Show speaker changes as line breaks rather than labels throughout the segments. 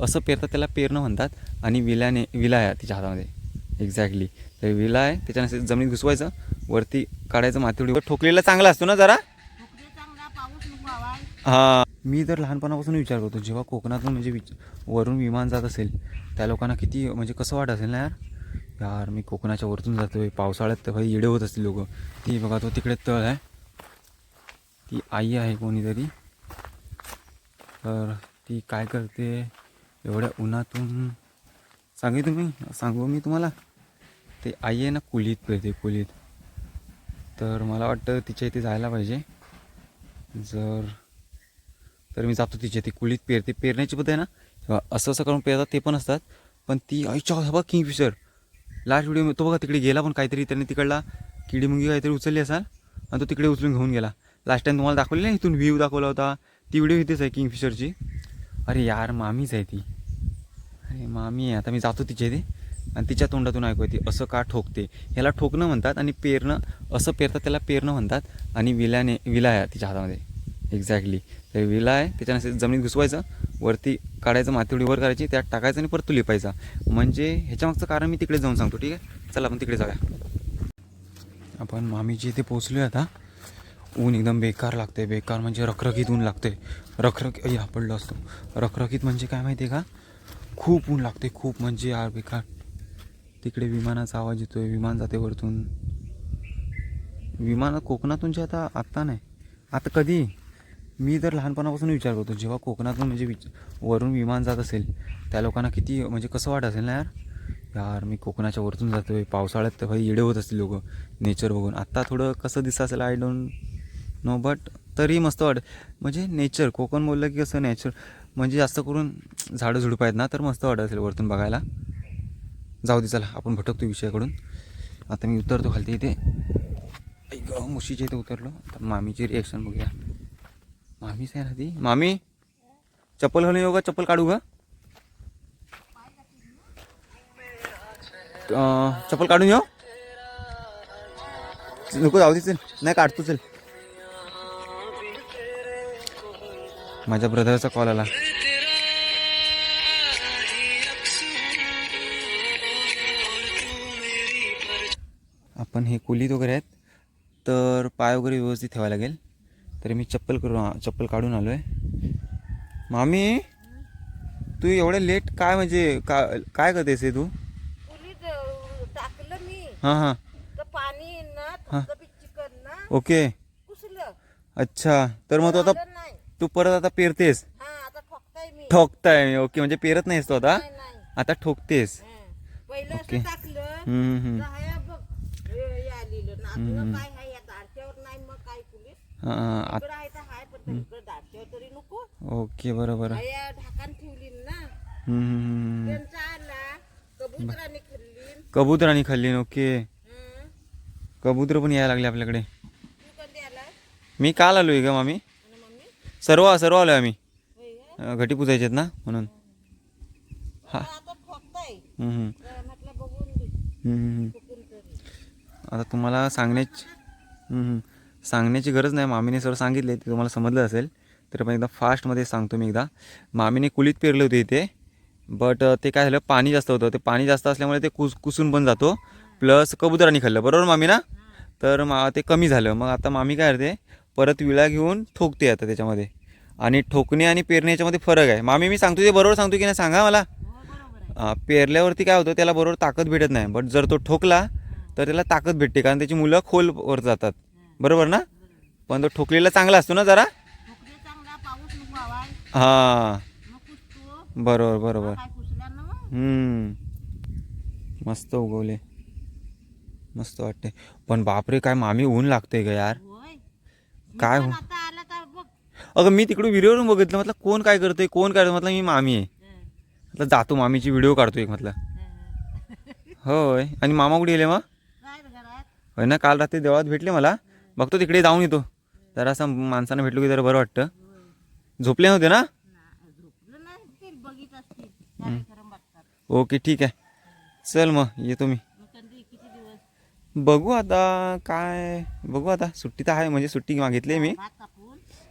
असं पेरतात त्याला पेरणं म्हणतात आणि विल्याने विला आहे तिच्या हातामध्ये. एक्झॅक्टली तर विला आहे त्याच्यानंतर जमिनीत घुसवायचं वरती काढायचं मातीवर ठोकलेला चांगला असतो ना जरा? हां. मी तर लहानपणापासून विचार करतो जेव्हा कोकणातून म्हणजे विच वरून विमान जात असेल त्या लोकांना किती म्हणजे कसं वाटत असेल ना यार? यार मी कोकणाच्या वरतून जातोय पावसाळ्यात तर भाई येडे होत असतील लोक. ती बघा तो तिकडे तळ आहे. ती आई आहे कोणीतरी. तर ती काय करते? एवढ्या उन्हातून सांगू तुम्ही सांगू मी तुम्हाला? ते आई आहे ना कुलीत पेरते कुलीत. तर मला वाटतं तिच्या इथे जायला पाहिजे. जर तर मी जातो तिच्या इथे कुलीत पेरते पेरण्याची पद्धत आहे ना तेव्हा असं असं करून पेरतात ते पण असतात. पण ती आईच्या बघा किंगफिशर लास्ट व्हिडिओ तो बघा तिकडे गेला पण काहीतरी त्याने तिकडला किडी मुंगी काहीतरी उचलली असाल आणि तो तिकडे उचलून घेऊन गेला. लास्ट टाईम तुम्हाला दाखवली ना इथून व्ह्यू दाखवला होता. ती व्हिडिओ इथेच आहे किंगफिशरची अरे यार मामीच आहे ती. अरे मामी आहे आता मी जातो तिच्या इथे आणि तिच्या तोंडातून ऐकू येते असं का ठोकते? ह्याला ठोकणं म्हणतात आणि पेरणं असं पेरतात त्याला पेरणं म्हणतात आणि विल्याने विला आहे तिच्या हातामध्ये. एक्झॅक्टली तर विला आहे त्याच्यानं जमिनीत घुसवायचं वरती काढायचं मातीवडी वर करायची त्यात टाकायचं आणि परत तू लिपायचा. म्हणजे ह्याच्यामागचं कारण मी तिकडे जाऊन सांगतो ठीक आहे? चला आपण तिकडे जाऊया. आपण मामीची इथे पोचलो आता. ऊन एकदम बेकार लागते बेकार म्हणजे रखरखीत ऊन लागते रखरख या पडलं असतो. रखरखीत म्हणजे काय माहिती आहे का? खूप ऊन लागते खूप. म्हणजे यार बेकार. तिकडे विमानाचा आवाज येतोय विमान जाते वरतून. विमान कोकणातून जे आता आत्ता नाही. आता कधी? मी तर लहानपणापासून विचार करतो जेव्हा कोकणातून म्हणजे विच वरून विमान जात असेल त्या लोकांना किती म्हणजे कसं वाटत असेल ना यार? यार मी कोकणाच्या वरतून जातोय पावसाळ्यात तर भाई येडे होत असतील लोक नेचर बघून. आत्ता थोडं कसं दिसत असेल आय डोंट नो बट तरी मस्त वाट म्हणजे नेचर कोकण बोललं की कसं नेचर म्हणजे जास्त करून झाडं झुडपं आहेत ना तर मस्त वाटत असेल वरतून बघायला. जाऊ दे चला आपण भटकतो विषयाकडून. आता मी उतरतो खालती इथे. ऐक मुशीच्या इथे उतरलो. आता मामीची रिॲक्शन बघूया. मामीच आहे ना ती मामी? चप्पल घालून येऊ का? चप्पल काढू का? चप्पल काढून येऊ? नको जाऊ दे चल. नाही काढतो चल. माझ्या ब्रदरचा कॉल आला. आपण हे कुलीत वगैरे आहेत तर पाय वगैरे व्यवस्थित ठेवायला लागेल. तर मी चप्पल करून चप्पल काढून आलो आहे मामी तू एवढं लेट काय म्हणजे का काय करतेस तू?
टाकलं मी.
हां हां.
पाणी ना
हा. ओके. अच्छा. तर मग तू आता तू परत आता पेरतेस?
हा ठोकताय
ओके म्हणजे पेरत नाहीस तू आता? आता ठोकतेस. ओके. ओके बरोबर.
कबुतराने खाल्ली
ओके. कबूतर पण यायला लागले आपल्याकडे. मी काल आलोय का मामी. सर्व सर्व आलोय आम्ही. घटी पुजायचे आहेत ना म्हणून. हा.
आता
तुम्हाला सांगण्याची. सांगण्याची गरज नाही. मामीने सर्व सांगितले ते तुम्हाला समजलं असेल. तर पण एकदा फास्टमध्ये सांगतो मी एकदा. मामीने कुलीत पेरले होते इथे. बट ते काय झालं पाणी जास्त होतं. ते पाणी जास्त असल्यामुळे ते कुस कुसून पण जातो. प्लस कबुतरांनी खाल्लं. बरोबर मामी ना तर मा ते कमी झालं. मग आता मामी काय करते परत विळा घेऊन ठोकते आता त्याच्यामध्ये. आणि ठोकणे आणि पेरणे याच्यामध्ये फरक आहे. मामी मी सांगतो ते बरोबर सांगतो की नाही सांगा मला. पेरल्यावरती काय होतं त्याला बरोबर ताकद भेटत नाही. बट जर तो ठोकला तर त्याला ताकद भेटते कारण त्याची मुलं खोलवर जातात. बरोबर ना? पण तो ठोकलेला चांगला असतो ना जरा? हां. बरोबर बरोबर. मस्त उगवले. मस्त वाटते. पण बापरे काय मामी ऊन लागते का यार. काय हो?
आता आला तर बघ.
अगं मी तिकडून व्हिडिओवरून बघितलं. म्हटलं कोण काय करतोय? कोण काय म्हटलं मी मामी आहे. म्हटलं जातो मामीची व्हिडिओ काढतो एक म्हटलं.
हं.
होय. आणि मामा कुठे गेले मग?
काय रे घरात.
होय ना काल रात्री देवळात भेटले मला. बघतो तिकडे जाऊन येतो. जरा असं माणसानं भेटलो की जरा बरं वाटतं. झोपले नव्हते ना?
ना- झोपलं नाही ते बघित असतील. कार्यक्रम बघतात
ओके ठीक आहे. चल मग येतो मी
मग कधी किती दिवस
बघू आता काय बघू आता. सुट्टी तर आहे म्हणजे सुट्टी मागितली मी.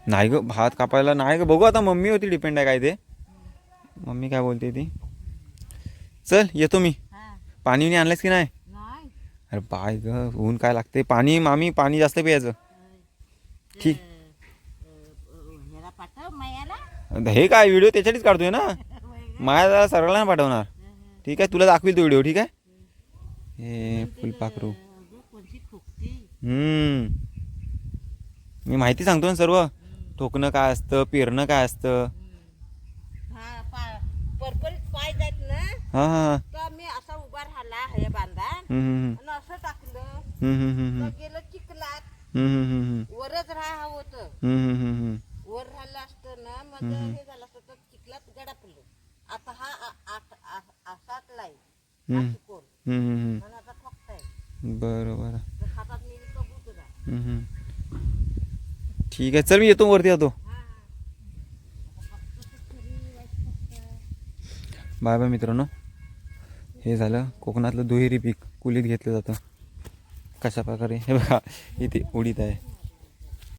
नाही ग भात कापायला नाही ग. बघू आता मम्मी होती डिपेंड आहे काय ते. मम्मी काय बोलते ती? चल येतो मी. पाणी बिणी आणलंयस की नाही? अरे बाय ग ऊन काय लागते पाणी मामी पाणी जास्त प्यायचं. ठीक. हे काय व्हिडिओ त्याच्यासाठीच काढतोय ना? माया सरळला नाही पाठवणार. ठीक आहे तुला दाखवील तो व्हिडिओ ठीक आहे? हे फुलपाखरू
अगं कोणती ठोकती
हम्म मी माहिती सांगतो ना सर्व. ठोकणं काय असतं पेरणं काय असतं?
हा परपरीत पाय जात ना
हां हां हां.
तर मी असा उभा राहिला हे बांधा.
हम्म, हम्म,
आणि असं टाकलं.
हम्म, हम्म, हम्म,
तर गेलं चिखलात.
हम्म, हम्म, हम्म, हम्म,
वरच राहा होतं.
हम्म, हम्म, हम्म, हम्म.
वर राहिलं असतं ना मग हे झालं असतं तर चिखलात गडापलं आता हा आ- आ- आ- असाच लाई
हम्म.
कोण
हम्म, हम्म, हम्म.
आणि आता
बरं बरं
तर हातात मी तो बुजरा
हम्म, हम्म. ठीक आहे. चल मी येतो वरती येतो. बाय बाय मित्रांनो. हे झालं कोकणातलं दुहेरी पीक. कुलीत घेतलं जातं. कशा प्रकारे हे बघा इथे उडीत आहे.